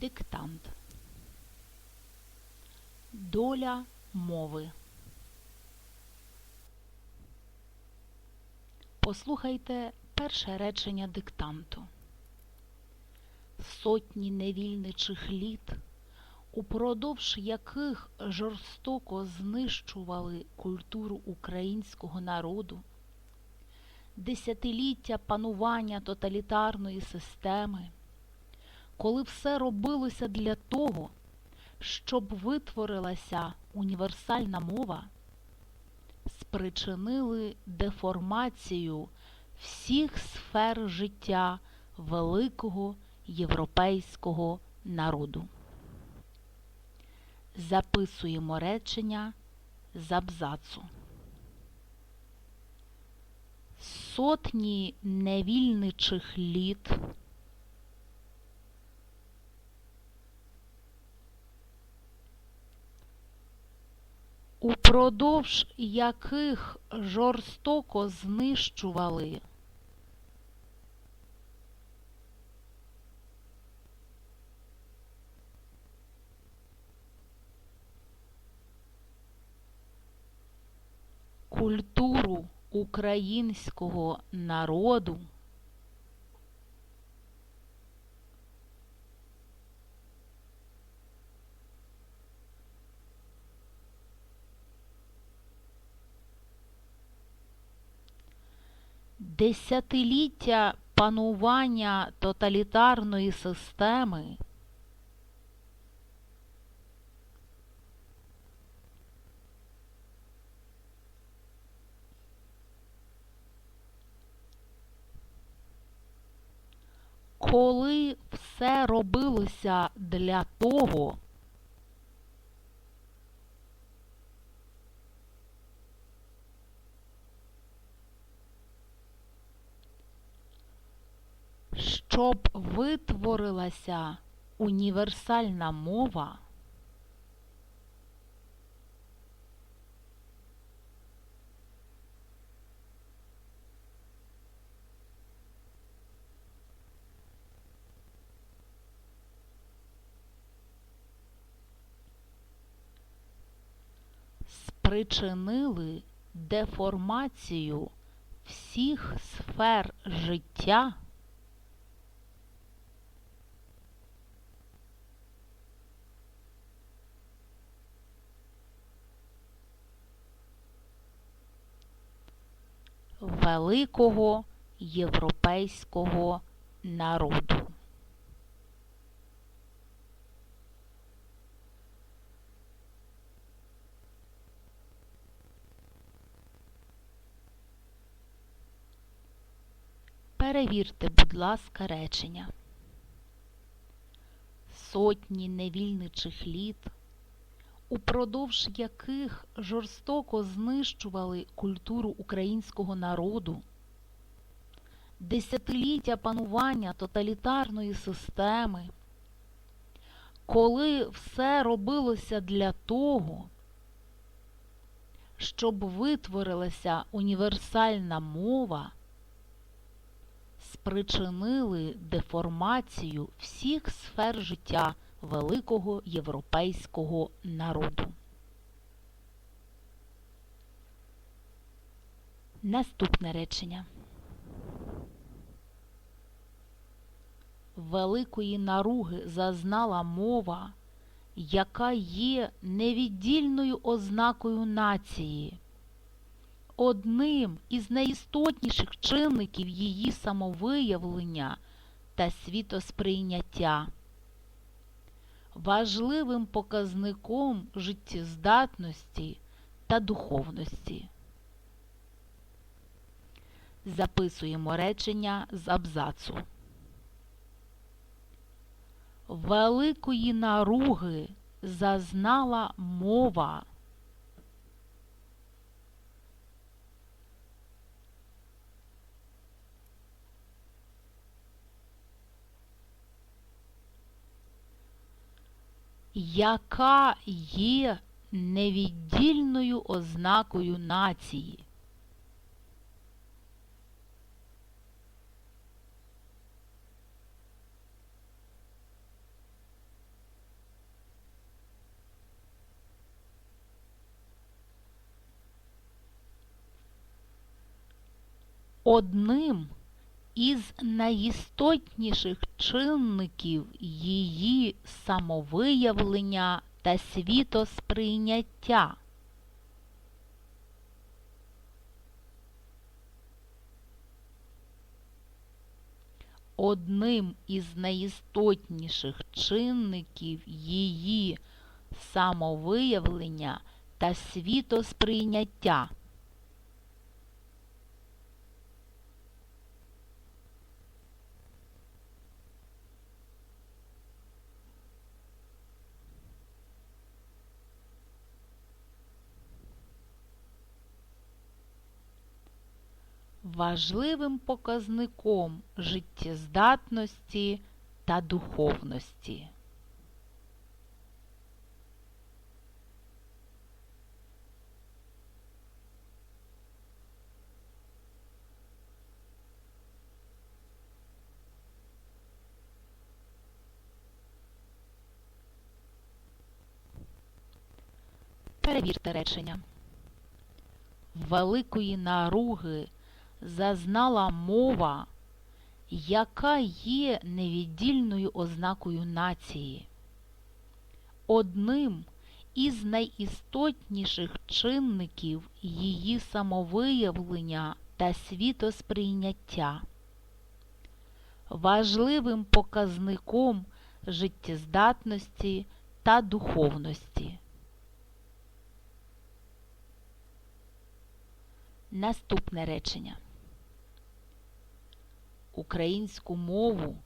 Диктант. Доля мови. Послухайте перше речення диктанту. Сотні невільничих літ, упродовж яких жорстоко знищували культуру українського народу, десятиліття панування тоталітарної системи, коли все робилося для того, щоб витворилася універсальна мова, спричинили деформацію всіх сфер життя великого європейського народу. Записуємо речення з абзацу. Сотні невільничих літ упродовж яких жорстоко знищували. Культуру українського народу десятиліття панування тоталітарної системи. Коли все робилося для того, щоб витворилася універсальна мова, спричинили деформацію всіх сфер життя великого європейського народу. Перевірте, будь ласка, речення. Сотні невільничих літ, упродовж яких жорстоко знищували культуру українського народу, десятиліття панування тоталітарної системи, коли все робилося для того, щоб витворилася універсальна мова, спричинили деформацію всіх сфер життя великого європейського народу. Наступне речення. Великої наруги зазнала мова, яка є невіддільною ознакою нації, одним із найістотніших чинників її самовиявлення та світосприйняття, важливим показником життєздатності та духовності. Записуємо речення з абзацу. Великої наруги зазнала мова. яка є невіддільною ознакою нації. Одним із найістотніших чинників її самовиявлення та світосприйняття. Одним із найістотніших чинників її самовиявлення та світосприйняття. Важливим показником життєздатності та духовності. Перевірте речення. Великої наруги зазнала мова, яка є невіддільною ознакою нації. Одним із найістотніших чинників її самовиявлення та світосприйняття, важливим показником життєздатності та духовності. Наступне речення. Українську мову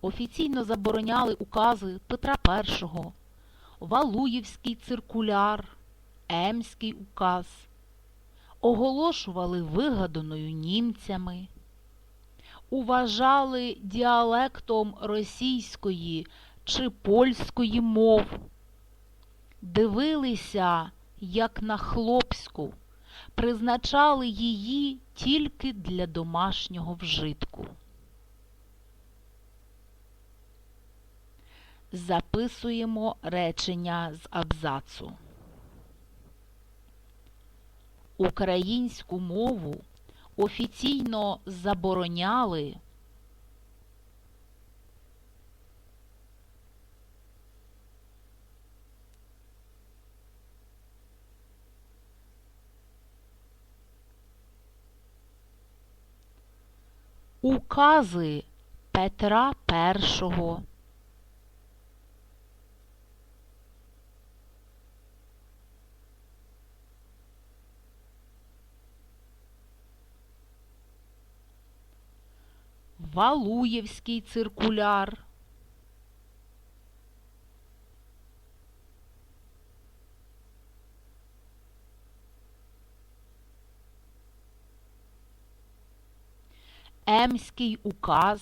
офіційно забороняли укази Петра І, Валуївський циркуляр, Емський указ, оголошували вигаданою німцями, уважали діалектом російської чи польської мов, дивилися як на хлопську призначали її тільки для домашнього вжитку. Записуємо речення з абзацу. Українську мову офіційно забороняли Укази Петра І Валуєвський циркуляр. Емський указ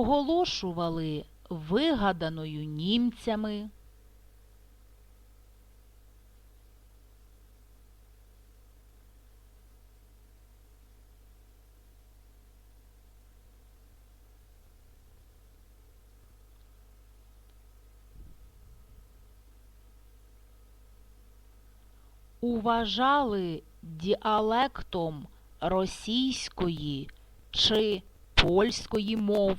оголошували вигаданою німцями уважали діалектом російської чи польської мов.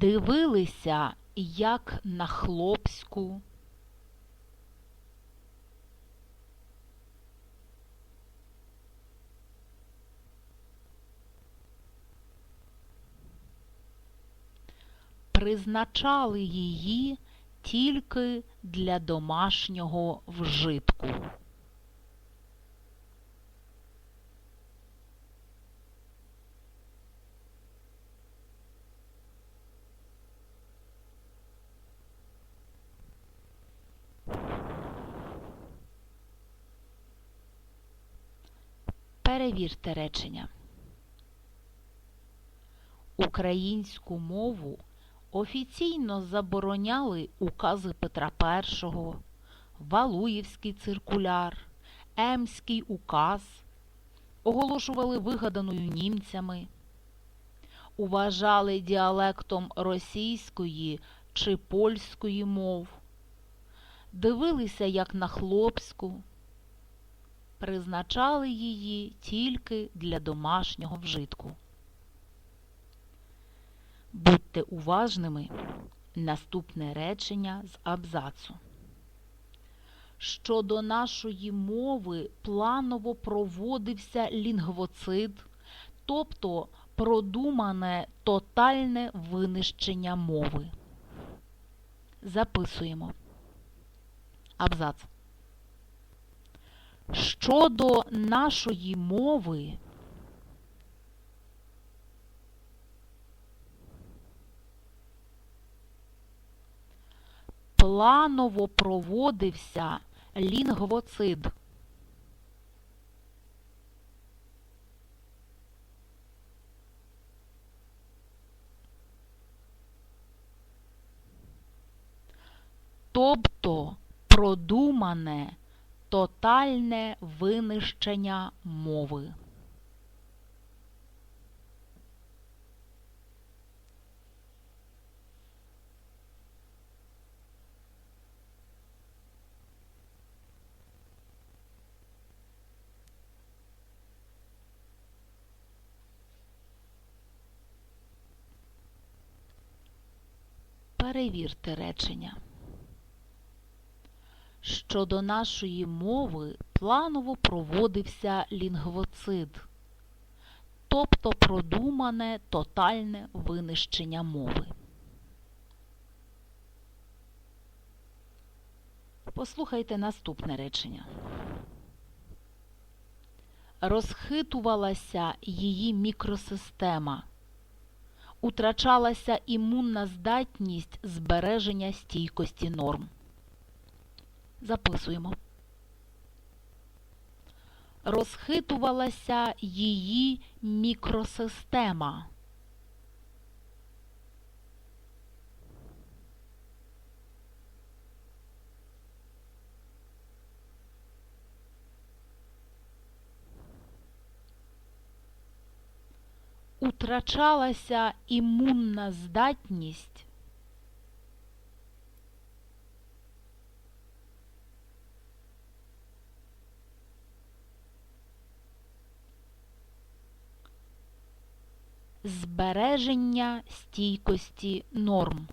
Дивилися, як на хлопську. Призначали її тільки для домашнього вжитку. Перевірте речення. Українську мову офіційно забороняли укази Петра І, Валуєвський циркуляр, Емський указ, оголошували вигаданою німцями, уважали діалектом російської чи польської мов, дивилися як на хлопську, призначали її тільки для домашнього вжитку. Будьте уважними. Наступне речення з абзацу. Щодо нашої мови планово проводився лінгвоцид, тобто продумане тотальне винищення мови. Записуємо. Абзац. Щодо нашої мови планово проводився лінгвоцид. Тобто продумане тотальне винищення мови. Перевірте речення. Щодо нашої мови планово проводився лінгвоцид, тобто продумане тотальне винищення мови. Послухайте наступне речення. Розхитувалася її мікросистема, утрачалася імунна здатність збереження стійкості норм. Записуємо. Розхитувалася її мікросистема. Утрачалася імунна здатність збереження стійкості норм.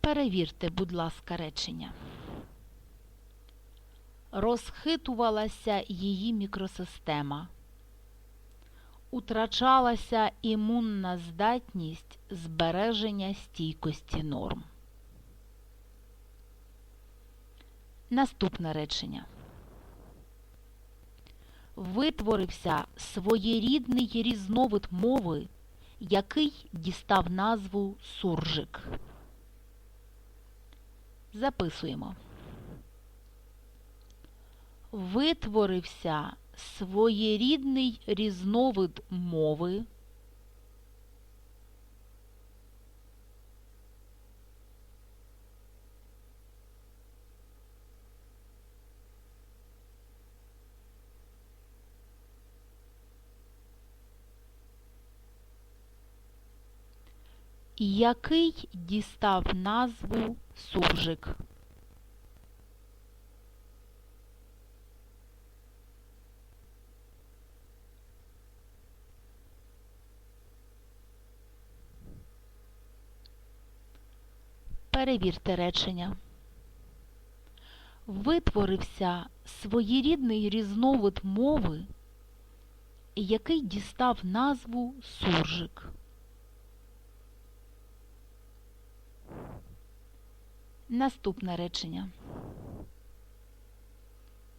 Перевірте, будь ласка, речення. Розхитувалася її мікросистема утрачалася імунна здатність збереження стійкості норм. Наступне речення. Витворився своєрідний різновид мови, який дістав назву суржик. Записуємо. Витворився своєрідний різновид мови, який дістав назву суржик. Перевірте речення. Витворився своєрідний різновид мови, який дістав назву суржик. Наступне речення.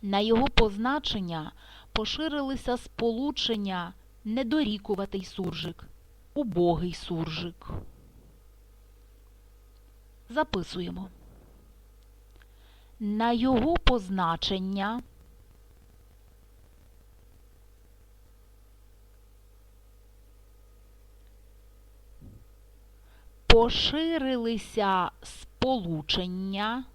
На його позначення поширилися сполучення недорікуватий суржик, убогий суржик. Записуємо. На його позначення поширилися сполучення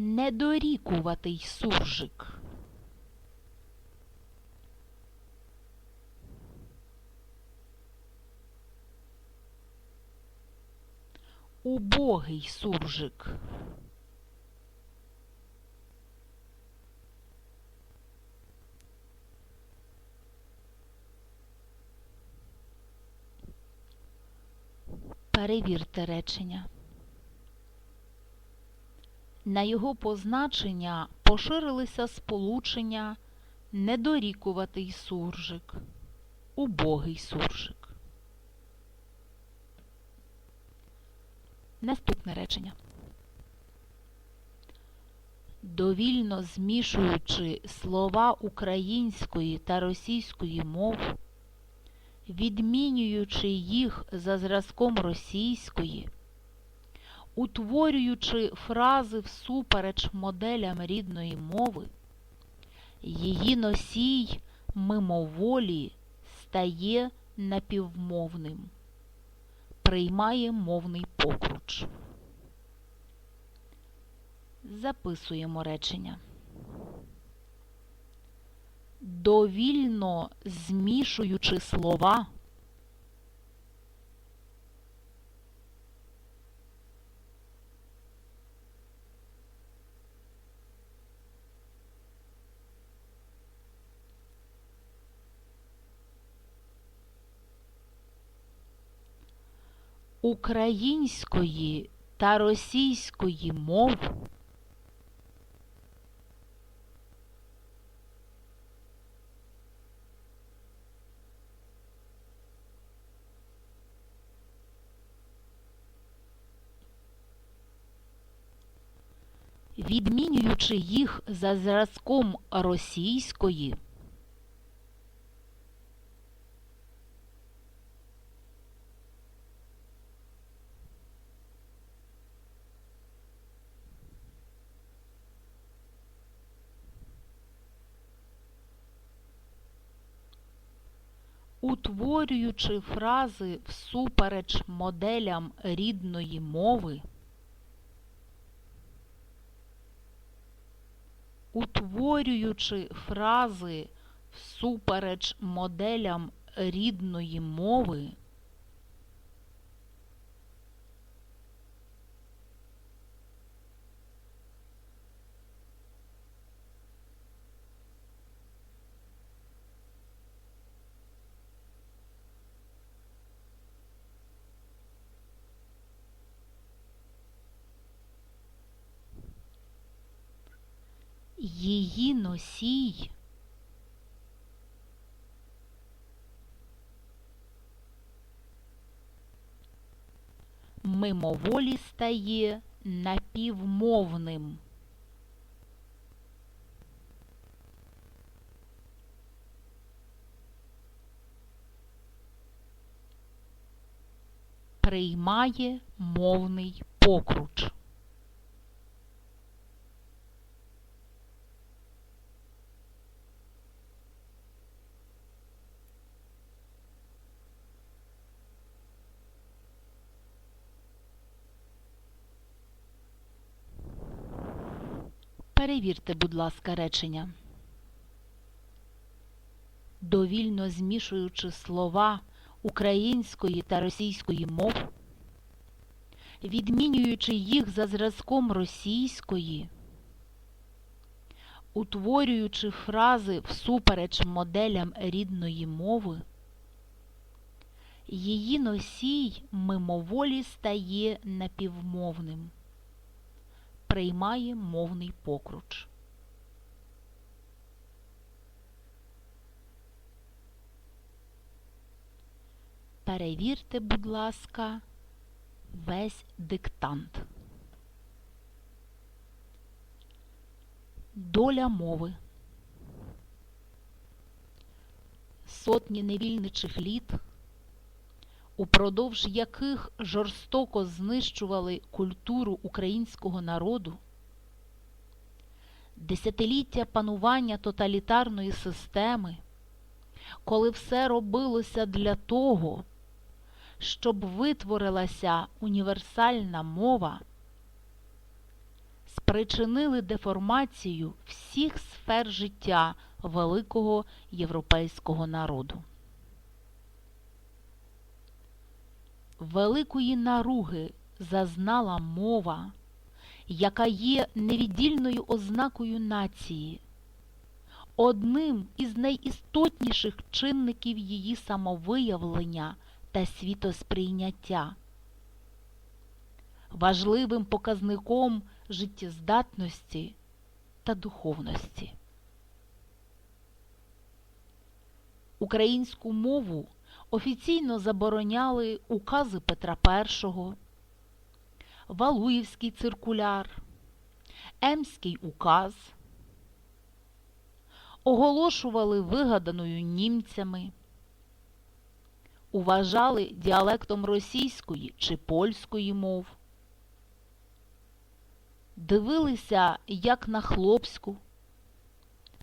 недорікуватий суржик. Убогий суржик. Перевірте речення. На його позначення поширилися сполучення недорікуватий суржик, убогий суржик. Наступне речення. Довільно змішуючи слова української та російської мов, відмінюючи їх за зразком російської, утворюючи фрази всупереч моделям рідної мови, її носій мимоволі стає напівмовним, приймає мовний покруч. Записуємо речення. Довільно змішуючи слова, української та російської мов. Відмінюючи їх за зразком російської, утворюючи фрази всупереч моделям рідної мови, утворюючи фрази всупереч моделям рідної мови, її носій мимоволі стає напівмовним. Приймає мовний покруч. Перевірте, будь ласка, речення. Довільно змішуючи слова української та російської мов, відмінюючи їх за зразком російської, утворюючи фрази всупереч моделям рідної мови, її носій мимоволі стає напівмовним приймає мовний покруч. Перевірте, будь ласка, весь диктант. Доля мови. Сотні невільничих літ упродовж яких жорстоко знищували культуру українського народу, десятиліття панування тоталітарної системи, коли все робилося для того, щоб витворилася універсальна мова, спричинили деформацію всіх сфер життя великого європейського народу. Великої наруги зазнала мова, яка є невіддільною ознакою нації, одним із найістотніших чинників її самовиявлення та світосприйняття, важливим показником життєздатності та духовності. Українську мову офіційно забороняли укази Петра І, Валуївський циркуляр, Емський указ, оголошували вигаданою німцями, уважали діалектом російської чи польської мов, дивилися як на хлопську,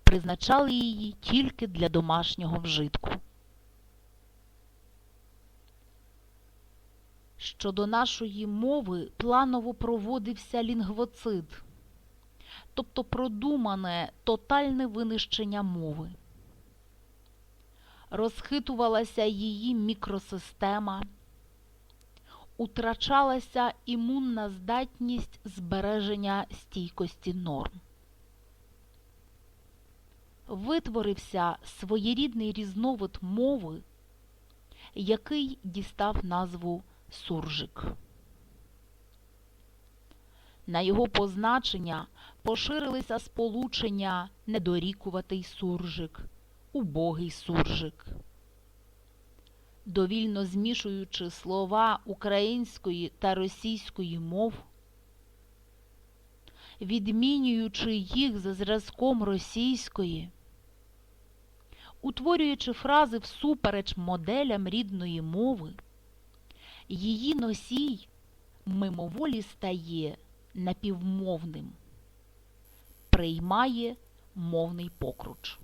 призначали її тільки для домашнього вжитку. Щодо нашої мови планово проводився лінгвоцид, тобто продумане тотальне винищення мови. Розхитувалася її мікросистема, утрачалася імунна здатність збереження стійкості норм. Витворився своєрідний різновид мови, який дістав назву суржик. На його позначення поширилися сполучення недорікуватий суржик, убогий суржик. Довільно змішуючи слова української та російської мов, відмінюючи їх за зразком російської, утворюючи фрази всупереч моделям рідної мови, її носій мимоволі стає напівмовним, приймає мовний покруч.